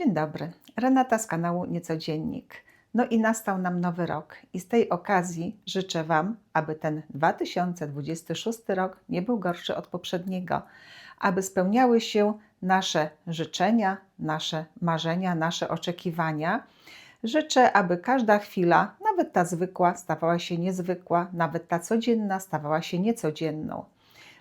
Dzień dobry, Renata z kanału Niecodziennik. No i nastał nam nowy rok i z tej okazji życzę Wam, aby ten 2026 rok nie był gorszy od poprzedniego, aby spełniały się nasze życzenia, nasze marzenia, nasze oczekiwania. Życzę, aby każda chwila, nawet ta zwykła, stawała się niezwykła, nawet ta codzienna stawała się niecodzienną.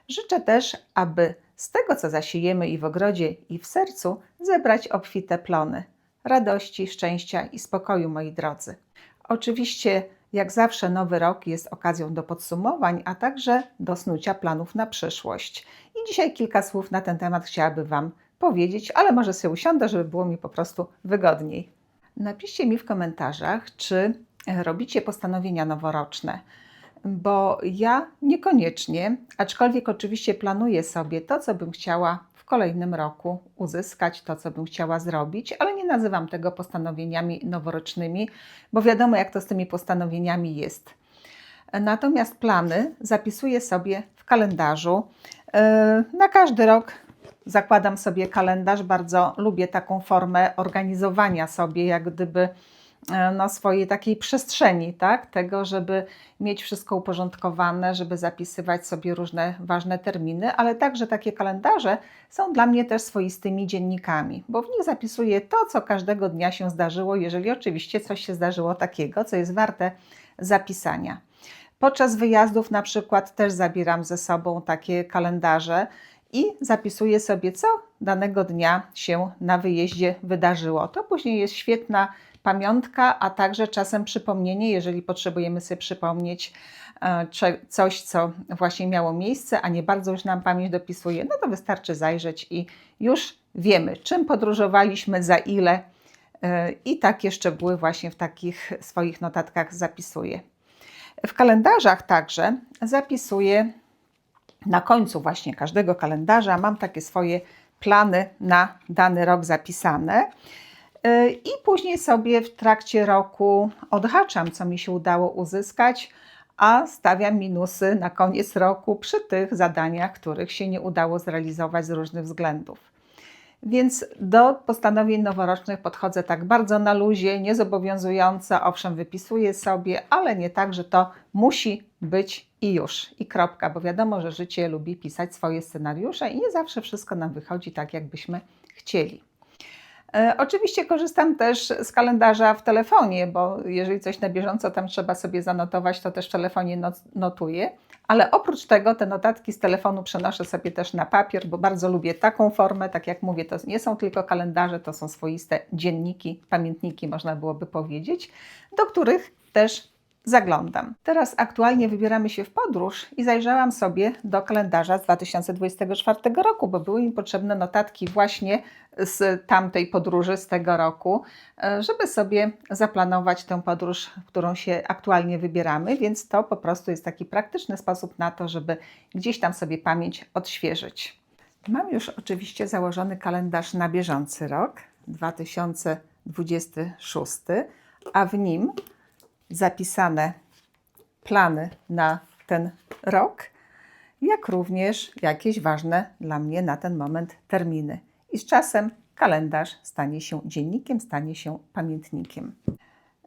Życzę też, aby z tego, co zasiejemy i w ogrodzie, i w sercu, zebrać obfite plony radości, szczęścia i spokoju, moi drodzy. Oczywiście, jak zawsze, nowy rok jest okazją do podsumowań, a także do snucia planów na przyszłość. I dzisiaj kilka słów na ten temat chciałabym Wam powiedzieć, ale może sobie usiądę, żeby było mi po prostu wygodniej. Napiszcie mi w komentarzach, czy robicie postanowienia noworoczne bo ja niekoniecznie, aczkolwiek oczywiście planuję sobie to, co bym chciała w kolejnym roku uzyskać, to, co bym chciała zrobić, ale nie nazywam tego postanowieniami noworocznymi, bo wiadomo, jak to z tymi postanowieniami jest. Natomiast plany zapisuję sobie w kalendarzu. E, na każdy rok zakładam sobie kalendarz. Bardzo lubię taką formę organizowania sobie, jak gdyby E, no, swojej takiej przestrzeni, tak? tego, żeby mieć wszystko uporządkowane, żeby zapisywać sobie różne ważne terminy, ale także takie kalendarze są dla mnie też swoistymi dziennikami, bo w nich zapisuję to, co każdego dnia się zdarzyło, jeżeli oczywiście coś się zdarzyło takiego, co jest warte zapisania. Podczas wyjazdów na przykład też zabieram ze sobą takie kalendarze i zapisuję sobie, co danego dnia się na wyjeździe wydarzyło. To później jest świetna pamiątka, a także czasem przypomnienie, jeżeli potrzebujemy sobie przypomnieć e, coś, co właśnie miało miejsce, a nie bardzo już nam pamięć dopisuje, no to wystarczy zajrzeć i już wiemy, czym podróżowaliśmy, za ile e, i takie szczegóły właśnie w takich swoich notatkach zapisuję. W kalendarzach także zapisuję na końcu właśnie każdego kalendarza mam takie swoje plany na dany rok zapisane. Y, I później sobie w trakcie roku odhaczam, co mi się udało uzyskać, a stawiam minusy na koniec roku przy tych zadaniach, których się nie udało zrealizować z różnych względów. Więc do postanowień noworocznych podchodzę tak bardzo na luzie, niezobowiązująco, owszem, wypisuję sobie, ale nie tak, że to musi być i już, i kropka, bo wiadomo, że życie lubi pisać swoje scenariusze i nie zawsze wszystko nam wychodzi tak, jakbyśmy chcieli. E, oczywiście korzystam też z kalendarza w telefonie, bo jeżeli coś na bieżąco tam trzeba sobie zanotować, to też w telefonie notuję. Ale oprócz tego te notatki z telefonu przenoszę sobie też na papier, bo bardzo lubię taką formę. Tak jak mówię, to nie są tylko kalendarze, to są swoiste dzienniki, pamiętniki, można byłoby powiedzieć, do których też zaglądam. Teraz aktualnie wybieramy się w podróż i zajrzałam sobie do kalendarza z 2024 roku, bo były mi potrzebne notatki właśnie z tamtej podróży, z tego roku, e, żeby sobie zaplanować tę podróż, którą się aktualnie wybieramy, więc to po prostu jest taki praktyczny sposób na to, żeby gdzieś tam sobie pamięć odświeżyć. Mam już oczywiście założony kalendarz na bieżący rok 2026, a w nim zapisane plany na ten rok, jak również jakieś ważne dla mnie na ten moment terminy. I z czasem kalendarz stanie się dziennikiem, stanie się pamiętnikiem.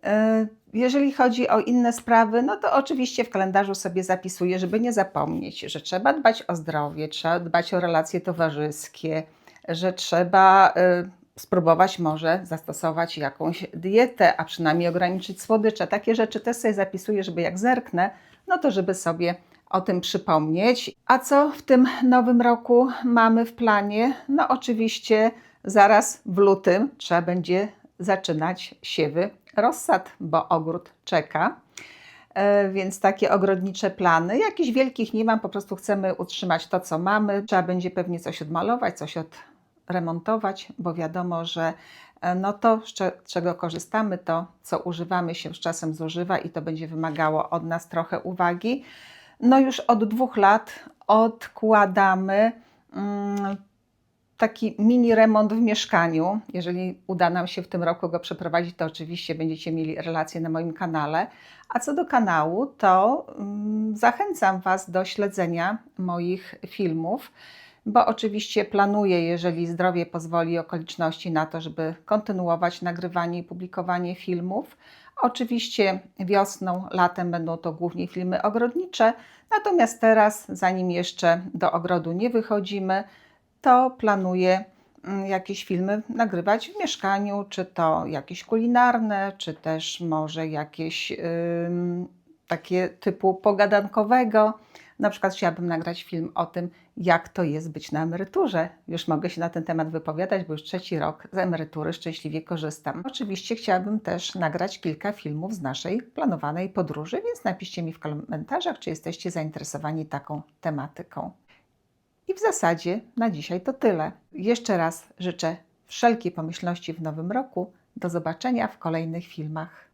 E, jeżeli chodzi o inne sprawy, no to oczywiście w kalendarzu sobie zapisuję, żeby nie zapomnieć, że trzeba dbać o zdrowie, trzeba dbać o relacje towarzyskie, że trzeba e, spróbować może zastosować jakąś dietę, a przynajmniej ograniczyć słodycze. Takie rzeczy też sobie zapisuję, żeby jak zerknę, no to żeby sobie o tym przypomnieć. A co w tym nowym roku mamy w planie? No oczywiście zaraz w lutym trzeba będzie zaczynać siewy rozsad, bo ogród czeka. E, więc takie ogrodnicze plany. Jakichś wielkich nie mam, po prostu chcemy utrzymać to, co mamy. Trzeba będzie pewnie coś odmalować, coś od remontować, bo wiadomo, że e, no to, z czego korzystamy, to co używamy się z czasem zużywa i to będzie wymagało od nas trochę uwagi. No już od dwóch lat odkładamy mm, taki mini remont w mieszkaniu. Jeżeli uda nam się w tym roku go przeprowadzić, to oczywiście będziecie mieli relacje na moim kanale. A co do kanału, to mm, zachęcam Was do śledzenia moich filmów bo oczywiście planuję, jeżeli zdrowie pozwoli, okoliczności na to, żeby kontynuować nagrywanie i publikowanie filmów. Oczywiście wiosną, latem będą to głównie filmy ogrodnicze, natomiast teraz, zanim jeszcze do ogrodu nie wychodzimy, to planuję mm, jakieś filmy nagrywać w mieszkaniu, czy to jakieś kulinarne, czy też może jakieś ym, takie typu pogadankowego. Na przykład chciałabym nagrać film o tym, jak to jest być na emeryturze. Już mogę się na ten temat wypowiadać, bo już trzeci rok z emerytury szczęśliwie korzystam. Oczywiście chciałabym też nagrać kilka filmów z naszej planowanej podróży, więc napiszcie mi w komentarzach, czy jesteście zainteresowani taką tematyką. I w zasadzie na dzisiaj to tyle. Jeszcze raz życzę wszelkiej pomyślności w nowym roku. Do zobaczenia w kolejnych filmach.